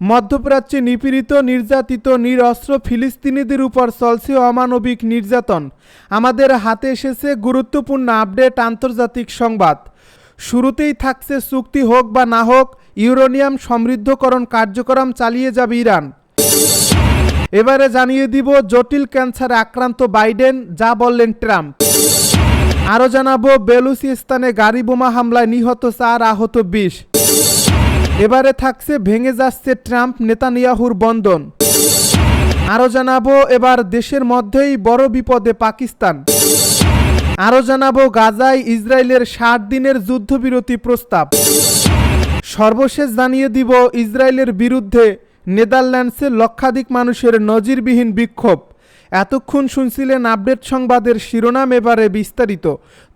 মধ্যপ্রাচ্যে নিপীড়িত, নির্যাতিত, নিরস্ত্র ফিলিস্তিনিদের উপর চলছে অমানবিক নির্যাতন। আমাদের হাতে এসেছে গুরুত্বপূর্ণ আপডেট আন্তর্জাতিক সংবাদ। শুরুতেই থাকছে চুক্তি হোক বা না হোক, ইউরোনিয়াম সমৃদ্ধকরণ কার্যক্রম চালিয়ে যাবে ইরান। এবারে জানিয়ে দিব জটিল ক্যান্সারে আক্রান্ত বাইডেন, যা বললেন ট্রাম্প। আরও জানাব, বেলুচিস্তানে গাড়ি বোমা হামলায় নিহত চার আহত বিশ। এবারে থাকছে, ভেঙে যাচ্ছে ট্রাম্প নেতানিয়াহুর বন্ধন। আরও জানাব, এবার দেশের মধ্যেই বড় বিপদে পাকিস্তান। আরও জানাব, গাজায় ইসরায়েলের ষাট দিনের যুদ্ধবিরতি প্রস্তাব। সর্বশেষ জানিয়ে দিব, ইসরায়েলের বিরুদ্ধে নেদারল্যান্ডসে লক্ষাধিক মানুষের নজিরবিহীন বিক্ষোভ। এতক্ষণ শুনছিলেন আপডেট সংবাদের শিরোনাম এবারে বিস্তারিত।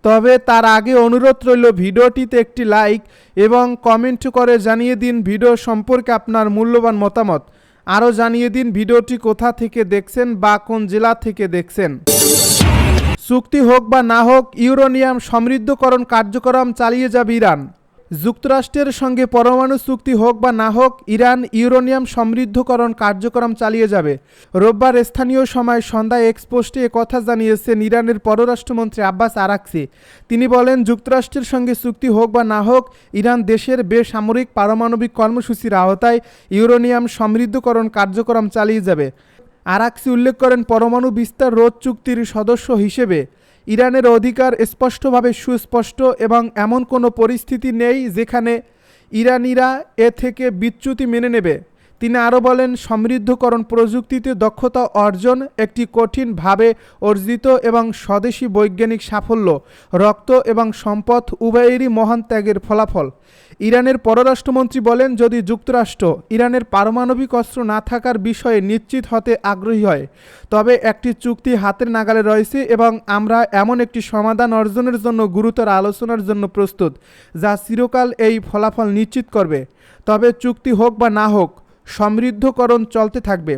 তবে তার আগে অনুরোধ রইল ভিডিওটিতে একটি লাইক এবং কমেন্ট করে জানিয়ে দিন ভিডিও সম্পর্কে আপনার মূল্যবান মতামত। আরও জানিয়ে দিন ভিডিওটি কোথা থেকে দেখছেন বা কোন জেলা থেকে দেখছেন। চুক্তি হোক বা না হোক, ইউরোনিয়াম সমৃদ্ধকরণ কার্যক্রম চালিয়ে যাবে ইরান। যুক্তরাষ্ট্রের সঙ্গে পরমাণু চুক্তি হোক বা না হোক, ইরান ইউরোনিয়াম সমৃদ্ধকরণ কার্যক্রম চালিয়ে যাবে। রোববার স্থানীয় সময় সন্ধ্যায় এক্সপোস্টে কথা জানিয়েছেন ইরানের পররাষ্ট্রমন্ত্রী আব্বাস আরাকসি। তিনি বলেন, যুক্তরাষ্ট্রের সঙ্গে চুক্তি হোক বা না হোক, ইরান দেশের বেসামরিক পারমাণবিক কর্মসূচির আওতায় ইউরোনিয়াম সমৃদ্ধকরণ কার্যক্রম চালিয়ে যাবে। আরাকসি উল্লেখ করেন, পরমাণু বিস্তার রোধ চুক্তির সদস্য হিসেবে ইরানের অধিকার স্পষ্টভাবে সুস্পষ্ট এবং এমন কোনো পরিস্থিতি নেই যেখানে ইরানিরা এ থেকে বিচ্যুতি মেনে নেবে। তিনি আরও বলেন, সমৃদ্ধকরণ প্রযুক্তিতে দক্ষতা অর্জন একটি কঠিনভাবে অর্জিত এবং স্বদেশী বৈজ্ঞানিক সাফল্য, রক্ত এবং সম্পদ উভয়েরই মহান ত্যাগের ফলাফল। ইরানের পররাষ্ট্রমন্ত্রী বলেন, যদি যুক্তরাষ্ট্র ইরানের পারমাণবিক অস্ত্র না থাকার বিষয়ে নিশ্চিত হতে আগ্রহী হয়, তবে একটি চুক্তি হাতের নাগালে রয়েছে এবং আমরা এমন একটি সমাধান অর্জনের জন্য গুরুতর আলোচনার জন্য প্রস্তুত, যা চিরকাল এই ফলাফল নিশ্চিত করবে। তবে চুক্তি হোক বা না হোক সমৃদ্ধকরণ চলতে থাকবে।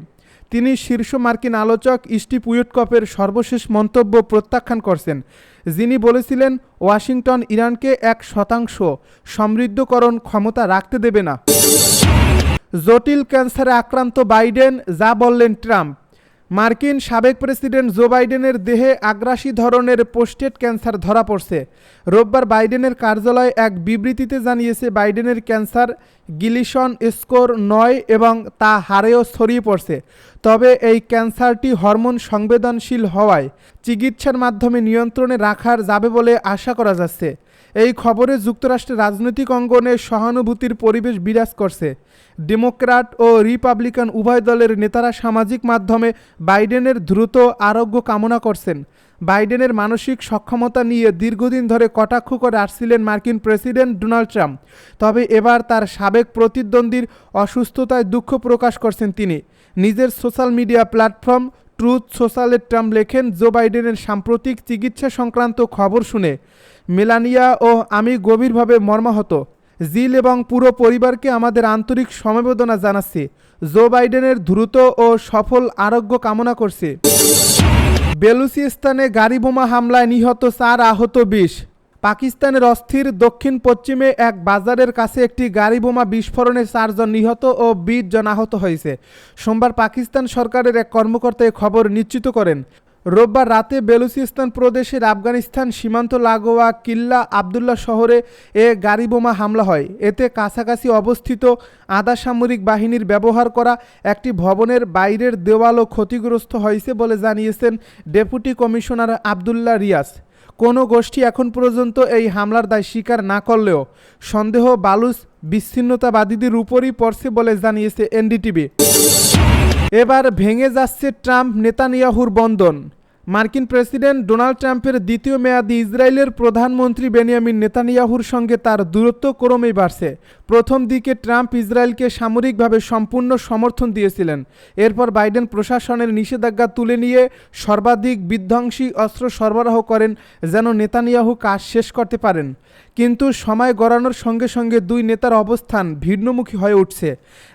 তিনি শীর্ষ মার্কিন আলোচক স্টিভ উইটকপের সর্বশেষ মন্তব্য প্রত্যাখ্যান করছেন। যিনি বলেছিলেন, ওয়াশিংটন ইরানকে এক শতাংশ সমৃদ্ধকরণ ক্ষমতা রাখতে দেবে না। জটিল ক্যান্সারে আক্রান্ত বাইডেন, যা বললেন ট্রাম্প। মার্কিন সাবেক প্রেসিডেন্ট জো বাইডেনের দেহে আগ্রাসী ধরনের পোস্টেট ক্যান্সার ধরা পড়ছে। রোববার বাইডেনের কার্যালয় এক বিবৃতিতে জানিয়েছে, বাইডেনের ক্যান্সার গিলিশন স্কোর নয় এবং তা হারেও ছড়িয়ে পড়ছে। তবে এই ক্যান্সারটি হরমোন সংবেদনশীল হওয়ায় চিকিৎসার মাধ্যমে নিয়ন্ত্রণে রাখার যাবে বলে আশা করা যাচ্ছে। এই খবরে যুক্তরাষ্ট্রের রাজনৈতিক অঙ্গনে সহানুভূতির পরিবেশ বিরাজ করছে। ডেমোক্র্যাট ও রিপাবলিকান উভয় দলের নেতারা সামাজিক মাধ্যমে বাইডেনের দ্রুত আরোগ্য কামনা করছেন। বাইডেনের মানসিক সক্ষমতা নিয়ে দীর্ঘদিন ধরে কটাক্ষ করে আসছিলেন মার্কিন প্রেসিডেন্ট ডোনাল্ড ট্রাম্প। তবে এবার তার সাবেক প্রতিদ্বন্দ্বীর অসুস্থতায় দুঃখ প্রকাশ করছেন তিনি। নিজের সোশ্যাল মিডিয়া প্ল্যাটফর্ম ট্রুথ সোশ্যালে ট্রাম্প লেখেন, জো বাইডেনের সাম্প্রতিক চিকিৎসা সংক্রান্ত খবর শুনে মেলানিয়া ও আমি গভীরভাবে মর্মাহত। জিল এবং পুরো পরিবারকে আমাদের আন্তরিক সমবেদনা জানাচ্ছি। জো বাইডেনের দ্রুত ও সফল আরোগ্য কামনা করছে। বেলুচিস্তানে গাড়ি বোমা হামলায় নিহত চার আহত বিশ পাকিস্তানের অস্থির দক্ষিণ পশ্চিমে এক বাজারের কাছে একটি গাড়ি বোমা বিস্ফোরণে চারজন নিহত ও বিশ জন আহত হয়েছে। সোমবার পাকিস্তান সরকারের এক কর্মকর্তা খবর নিশ্চিত করেন, রোববার রাতে বেলুচিস্তান প্রদেশের আফগানিস্তান সীমান্ত লাগোয়া কিল্লা আবদুল্লাহ শহরে এ গাড়ি বোমা হামলা হয়। এতে কাছাকাছি অবস্থিত আধা সামরিক বাহিনীর ব্যবহার করা একটি ভবনের বাইরের দেওয়ালও ক্ষতিগ্রস্ত হয়েছে বলে জানিয়েছেন ডেপুটি কমিশনার আবদুল্লাহ রিয়াজ। কোনো গোষ্ঠী এখন পর্যন্ত এই হামলার দায় স্বীকার না করলেও সন্দেহ, বালুচ, বিচ্ছিন্নতাবাদীদের উপরই পড়ছে বলে জানিয়েছে এনডিটিভি। এবার ভেঙে যাচ্ছে ট্রাম্প নেতানিয়াহুর বন্ধন। মার্কিন প্রেসিডেন্ট ডোনাল্ড ট্রাম্পের দ্বিতীয় মেয়াদি ইসরায়েলের প্রধানমন্ত্রী বেনিয়ামিন নেতানিয়াহুর সঙ্গে তার দূরত্ব ক্রমেই বাড়ছে। প্রথম দিকে ট্রাম্প ইসরায়েলকে সামরিকভাবে সম্পূর্ণ সমর্থন দিয়েছিলেন। এরপর বাইডেন প্রশাসনের নিষেধাজ্ঞা তুলে নিয়ে সর্বাধিক বিধ্বংসী অস্ত্র সরবরাহ করেন, যেন নেতানিয়াহু কাজ শেষ করতে পারেন। কিন্তু সময় গড়ানোর সঙ্গে সঙ্গে দুই নেতার অবস্থান ভিন্নমুখী হয়ে উঠছে।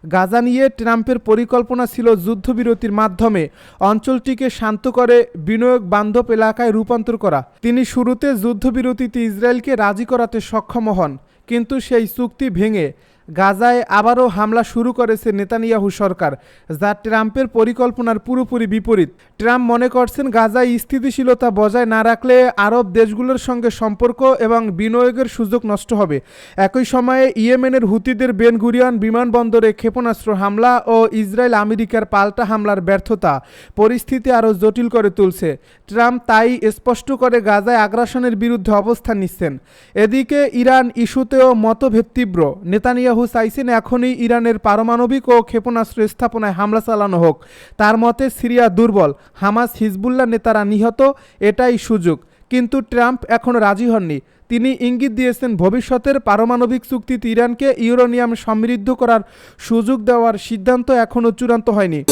গাজা নিয়ে ট্রাম্পের পরিকল্পনা ছিল যুদ্ধবিরতির মাধ্যমে অঞ্চলটিকে শান্ত করে বিনিয়োগ বান্ধব এলাকায় রূপান্তর করা। তিনি শুরুতে যুদ্ধবিরতিতে ইসরায়েলকে রাজি করাতে সক্ষম হন, কিন্তু সেই চুক্তি ভেঙে গাজায় আবারও হামলা শুরু করেছে নেতানিয়াহু সরকার, যা ট্রাম্পের পরিকল্পনার পুরোপুরি বিপরীত। ট্রাম্প মনে করছেন গাজায় স্থিতিশীলতা বজায় না রাখলে আরব দেশগুলোর সঙ্গে সম্পর্ক এবং বিনিয়োগের সুযোগ নষ্ট হবে। একই সময়ে ইয়েমেনের হুতিদের বেনগুরিয়ান বিমানবন্দরে ক্ষেপণাস্ত্র হামলা ও ইসরায়েল আমেরিকার পাল্টা হামলার ব্যর্থতা পরিস্থিতি আরও জটিল করে তুলছে। ট্রাম্প তাই স্পষ্ট করে গাজায় আগ্রাসনের বিরুদ্ধে অবস্থান নিচ্ছেন। এদিকে ইরান ইস্যুতেও মতভেদ তীব্র। নেতানিয়াহু চাইছেন এখনই ইরানের পারমাণবিক ও ক্ষেপণাস্ত্র স্থাপনায় হামলা চালানো হোক। তার মতে, সিরিয়া দুর্বল, হামাস, হিজবুল্লাহ নেতারা নিহত, এটাই সুযোগ। কিন্তু ট্রাম্প এখন রাজি হননি। তিনি ইঙ্গিত দিয়েছেন ভবিষ্যতের পারমাণবিক চুক্তিতে ইরানকে ইউরোনিয়াম সমৃদ্ধ করার সুযোগ দেওয়ার সিদ্ধান্ত এখনও চূড়ান্ত হয়নি।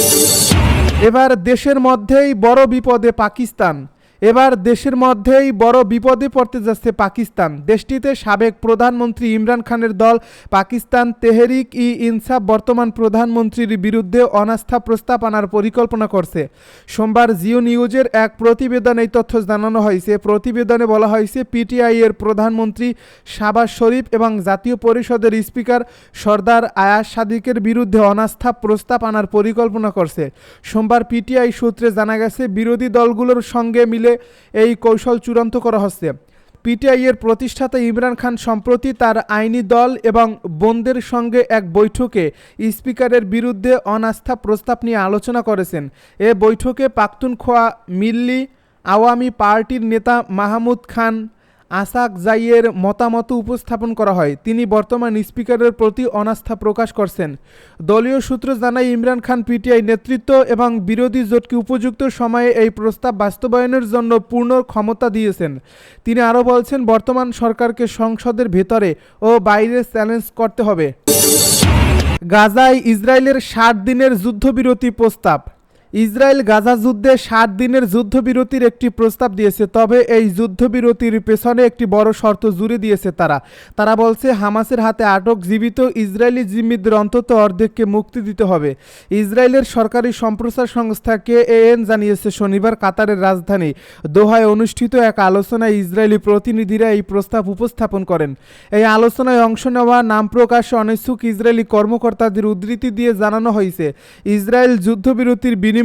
এবার দেশের মধ্যেই বড় বিপদে পাকিস্তান। এবার দেশের মধ্যেই বড় বিপদে পড়তে যাচ্ছে পাকিস্তান। দেশটিতে সাবেক প্রধানমন্ত্রী ইমরান খানের দল পাকিস্তান তেহরিক ই ইনসাফ বর্তমান প্রধানমন্ত্রীর বিরুদ্ধে অনাস্থা প্রস্তাব আনার পরিকল্পনা করছে। সোমবার জিও নিউজের এক প্রতিবেদনে এই তথ্য জানানো হয়েছে। প্রতিবেদনে বলা হয়েছে পিটিআই এর প্রধানমন্ত্রী শাবাজ শরীফ এবং জাতীয় পরিষদের স্পিকার সর্দার আয়াস সাদিকের বিরুদ্ধে অনাস্থা প্রস্তাব আনার পরিকল্পনা করছে। সোমবার পিটিআই সূত্রে জানা গেছে, বিরোধী দলগুলোর সঙ্গে মিলে এই কৌশল চূড়ান্ত করা হচ্ছে। পিটিআইয়ের প্রতিষ্ঠাতা ইমরান খান সম্প্রতি তার আইনি দল এবং বন্দের সঙ্গে এক বৈঠকে স্পিকারের বিরুদ্ধে অনাস্থা প্রস্তাব নিয়ে আলোচনা করেছেন। এ বৈঠকে পাখতুনখোয়া মিল্লি আওয়ামী পার্টির নেতা মাহমুদ খান আসাক জাইয়ের মতামত উপস্থাপন করা হয়। তিনি বর্তমান স্পিকারের প্রতি অনাস্থা প্রকাশ করছেন। দলীয় সূত্র জানায়, ইমরান খান পিটিআই নেতৃত্ব এবং বিরোধী জোটকে উপযুক্ত সময়ে এই প্রস্তাব বাস্তবায়নের জন্য পূর্ণ ক্ষমতা দিয়েছেন। তিনি আরও বলছেন, বর্তমান সরকারকে সংসদের ভেতরে ও বাইরে চ্যালেঞ্জ করতে হবে। গাজায় ইসরায়েলের ষাট দিনের যুদ্ধবিরতি প্রস্তাব। ইসরায়েল গাজা যুদ্ধে ষাট দিনের যুদ্ধবিরতির একটি প্রস্তাব দিয়েছে, তবে এই যুদ্ধবিরতির পেছনে একটি বড় শর্ত জুড়ে দিয়েছে তারা। তারা বলছে, হামাসের হাতে আটক জীবিত ইসরায়েলি জিম্মিদের অন্তত অর্ধেককে মুক্তি দিতে হবে। ইসরায়েলের সরকারি সম্প্রচার সংস্থা কেএএন জানিয়েছে, শনিবার কাতারের রাজধানী দোহায় অনুষ্ঠিত এক আলোচনায় ইসরায়েলি প্রতিনিধিরা এই প্রস্তাব উপস্থাপন করেন। এই আলোচনায় অংশ নেওয়া নাম প্রকাশে অনিচ্ছুক ইসরায়েলি কর্মকর্তাদের উদ্ধৃতি দিয়ে জানানো হয়েছে, ইসরায়েল যুদ্ধবিরতির বিনিময়ে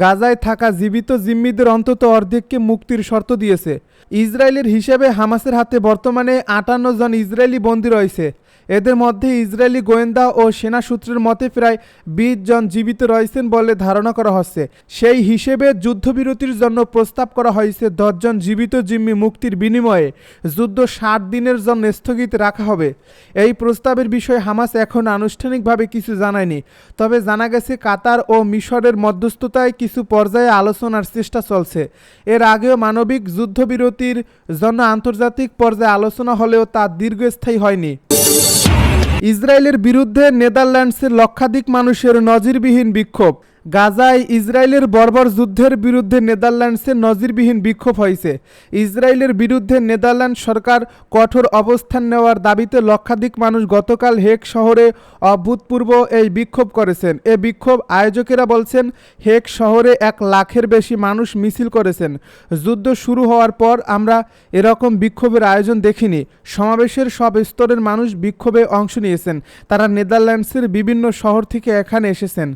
গাজায় থাকা জীবিত জিম্মিদের অন্তত অর্ধেককে মুক্তির শর্ত দিয়েছে। ইসরায়েলের হিসেবে হামাসের হাতে বর্তমানে আটান্ন জন ইসরায়েলি বন্দী রয়েছে। এদের মধ্যে ইসরায়েলি গোয়েন্দা ও সেনা সূত্রের মতে প্রায় বিশ জন জীবিত রয়েছেন বলে ধারণা করা হচ্ছে। সেই হিসেবে যুদ্ধবিরতির জন্য প্রস্তাব করা হয়েছে দশজন জীবিত জিম্মি মুক্তির বিনিময়ে। যুদ্ধ ষাট দিনের জন্য স্থগিত রাখা হবে। এই প্রস্তাবের বিষয়ে হামাস এখন আনুষ্ঠানিকভাবে কিছু জানায়নি। তবে জানা গেছে কাতার ও মিশরের মধ্যস্থতায় কিছু পর্যায়ে আলোচনার চেষ্টা চলছে। এর আগেও মানবিক যুদ্ধবিরতির জন্য আন্তর্জাতিক পর্যায়ে আলোচনা হলেও তা দীর্ঘস্থায়ী হয়নি। ইসরায়েলের বিরুদ্ধে নেদারল্যান্ডসের লক্ষাধিক মানুষের নজিরবিহীন বিক্ষোভ। গাজায় ইসরায়েলের বর্বর যুদ্ধের বিরুদ্ধে নেদারল্যান্ডসে নজিরবিহীন বিক্ষোভ হয়েছে। ইসরায়েলের বিরুদ্ধে নেদারল্যান্ড সরকার কঠোর অবস্থান নেওয়ার দাবিতে লক্ষাধিক মানুষ গতকাল হেক শহরে অভূতপূর্ব এই বিক্ষোভ করেছেন। এ বিক্ষোভ আয়োজকেরা বলছেন হেক শহরে এক লাখের বেশি মানুষ মিছিল করেছেন। যুদ্ধ শুরু হওয়ার পর আমরা এরকম বিক্ষোভের আয়োজন দেখিনি। সমাবেশের সব স্তরের মানুষ বিক্ষোভে অংশ নিয়েছেন। তারা নেদারল্যান্ডসের বিভিন্ন শহর থেকে এখানে এসেছেন।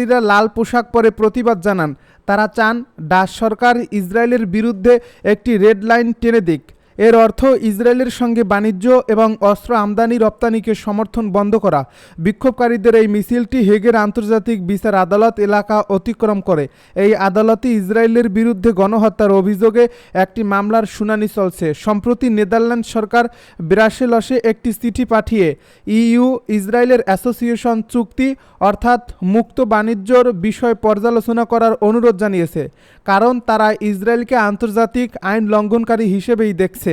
বিক্ষোভকারীরা লাল পোশাক পরে প্রতিবাদ জানান। তারা চান, ডাচ সরকার ইসরায়েলের বিরুদ্ধে একটি রেড লাইন টেনে দিক। এর অর্থ ইসরায়েলের সঙ্গে বাণিজ্য এবং অস্ত্র আমদানি রপ্তানিকে সমর্থন বন্ধ করা। বিক্ষোভকারীদের এই মিছিলটি হেগের আন্তর্জাতিক বিচার আদালত এলাকা অতিক্রম করে। এই আদালতে ইসরায়েলের বিরুদ্ধে গণহত্যার অভিযোগে একটি মামলার শুনানি চলছে। সম্প্রতি নেদারল্যান্ড সরকার ব্রাসেলসে একটি চিঠি পাঠিয়ে ইইউ, ইসরায়েলের অ্যাসোসিয়েশন চুক্তি অর্থাৎ মুক্ত বাণিজ্যর বিষয় পর্যালোচনা করার অনুরোধ জানিয়েছে। কারণ তারা ইসরায়েলকে আন্তর্জাতিক আইন লঙ্ঘনকারী হিসেবেই দেখছে।